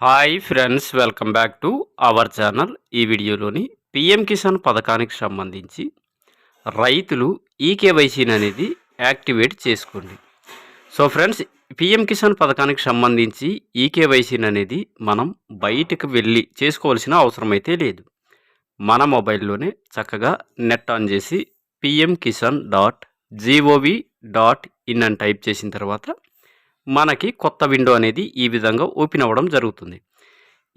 Hi friends welcome back to our channel ఈ వీడియోలోని PM Kisan పథకానికి సంబంధించి రైతులు ఈ కేవైసీని అనేది యాక్టివేట్ చేసుకోండి. సో ఫ్రెండ్స్ పిఎం కిసాన్ పథకానికి సంబంధించి ఈ కేవైసీని అనేది మనం బయటకు వెళ్ళి చేసుకోవాల్సిన అవసరం అయితే లేదు. మన మొబైల్లోనే చక్కగా నెట్ ఆన్ చేసి PM Kisan dot GOV dot in అని టైప్ చేసిన తర్వాత మనకి కొత్త విండో అనేది ఈ విధంగా ఓపెన్ అవ్వడం జరుగుతుంది.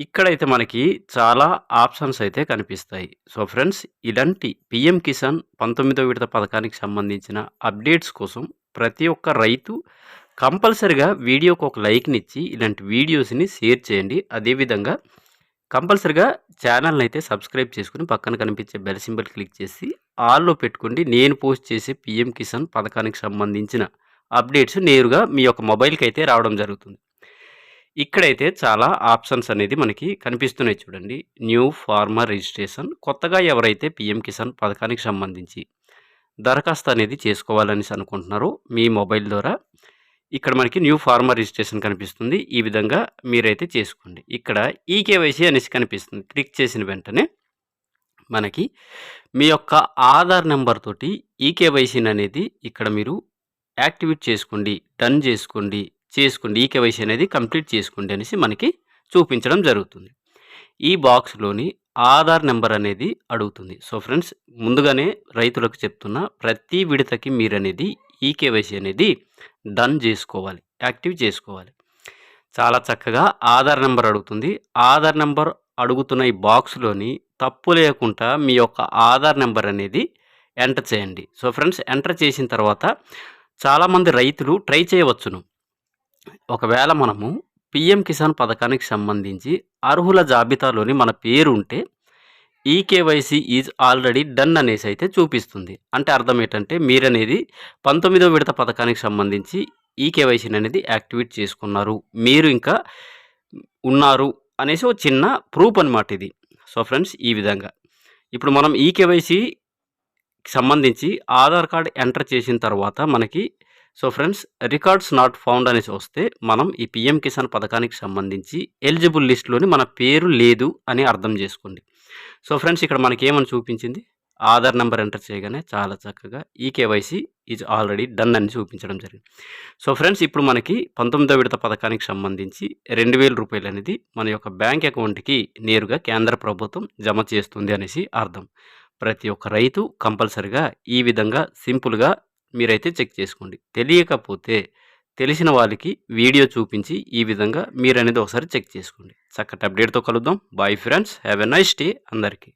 ఇక్కడైతే మనకి చాలా ఆప్షన్స్ అయితే కనిపిస్తాయి. సో ఫ్రెండ్స్ ఇలాంటి పిఎం కిసాన్ పంతొమ్మిదో విడత పథకానికి సంబంధించిన అప్డేట్స్ కోసం ప్రతి ఒక్క రైతు కంపల్సరిగా వీడియోకి ఒక లైక్నిచ్చి ఇలాంటి వీడియోస్ని షేర్ చేయండి. అదేవిధంగా కంపల్సరిగా ఛానల్ని అయితే సబ్స్క్రైబ్ చేసుకుని పక్కన కనిపించే బెల్ సింబల్ క్లిక్ చేసి ఆల్లో పెట్టుకోండి. నేను పోస్ట్ చేసే పిఎం కిసాన్ పథకానికి సంబంధించిన అప్డేట్స్ నేరుగా మీ యొక్క మొబైల్కి అయితే రావడం జరుగుతుంది. ఇక్కడైతే చాలా ఆప్షన్స్ అనేది మనకి కనిపిస్తున్నాయి చూడండి. న్యూ ఫార్మర్ రిజిస్ట్రేషన్ కొత్తగా ఎవరైతే పిఎం కిసాన్ పథకానికి సంబంధించి దరఖాస్తు అనేది చేసుకోవాలని అనుకుంటున్నారో మీ మొబైల్ ద్వారా ఇక్కడ మనకి న్యూ ఫార్మర్ రిజిస్ట్రేషన్ కనిపిస్తుంది. ఈ విధంగా మీరైతే చేసుకోండి. ఇక్కడ ఈకేవైసీ అనేసి కనిపిస్తుంది. క్లిక్ చేసిన వెంటనే మనకి మీ యొక్క ఆధార్ నెంబర్ తోటి ఈకేవైసీని అనేది ఇక్కడ మీరు యాక్టివేట్ చేసుకోండి డన్ చేసుకోండి చేసుకోండి ఈ కేవైసీ అనేది కంప్లీట్ చేసుకోండి అనేసి మనకి చూపించడం జరుగుతుంది. ఈ బాక్స్లోని ఆధార్ నెంబర్ అనేది అడుగుతుంది. సో ఫ్రెండ్స్ ముందుగానే రైతులకు చెప్తున్న ప్రతి విడతకి మీరు అనేది ఈ కేవైసీ అనేది డన్ చేసుకోవాలి యాక్టివ్ చేసుకోవాలి. చాలా చక్కగా ఆధార్ నెంబర్ అడుగుతుంది. ఆధార్ నెంబర్ అడుగుతున్న ఈ బాక్స్లోని తప్పు లేకుండా మీ యొక్క ఆధార్ నెంబర్ అనేది ఎంటర్ చేయండి. సో ఫ్రెండ్స్ ఎంటర్ చేసిన తర్వాత చాలామంది రైతులు ట్రై చేయవచ్చును. ఒకవేళ మనము పిఎం కిసాన్ పథకానికి సంబంధించి అర్హుల జాబితాలోని మన పేరు ఉంటే ఈకేవైసీ ఈజ్ ఆల్రెడీ డన్ అనేసి అయితే చూపిస్తుంది. అంటే అర్థం ఏంటంటే మీరనేది పంతొమ్మిదో విడత పథకానికి సంబంధించి ఈకేవైసీని అనేది యాక్టివేట్ చేసుకున్నారు. మీరు ఇంకా ఉన్నారు అనేసి ఒక చిన్న ప్రూఫ్ అనమాట ఇది. సో ఫ్రెండ్స్ ఈ విధంగా. ఇప్పుడు మనం ఈకేవైసీ సంబంధించి ఆధార్ కార్డ్ ఎంటర్ చేసిన తర్వాత మనకి so friends records not found అనేసి వస్తే మనం ఈ పిఎం కిసాన్ పథకానికి సంబంధించి ఎలిజిబుల్ లిస్ట్లోని మన పేరు లేదు అని అర్థం చేసుకోండి. సో ఫ్రెండ్స్ ఇక్కడ మనకి ఏమని చూపించింది? ఆధార్ నెంబర్ ఎంటర్ చేయగానే చాలా చక్కగా ఈ కేవైసీ ఈజ్ ఆల్రెడీ డన్ అని చూపించడం జరిగింది. సో ఫ్రెండ్స్ ఇప్పుడు మనకి పంతొమ్మిదో విడత పథకానికి సంబంధించి రెండు వేల రూపాయలు అనేది మన యొక్క బ్యాంక్ అకౌంట్కి నేరుగా కేంద్ర ప్రభుత్వం జమ చేస్తుంది అనేసి అర్థం. ప్రతి ఒక్క రైతు కంపల్సరిగా ఈ విధంగా సింపుల్గా మీరైతే చెక్ చేసుకోండి. తెలియకపోతే తెలిసిన వాళ్ళకి వీడియో చూపించి ఈ విధంగా మీరు అనేది ఒకసారి చెక్ చేసుకోండి. చక్కటి అప్డేట్తో కలుద్దాం. Bye friends have a nice day అందరికీ.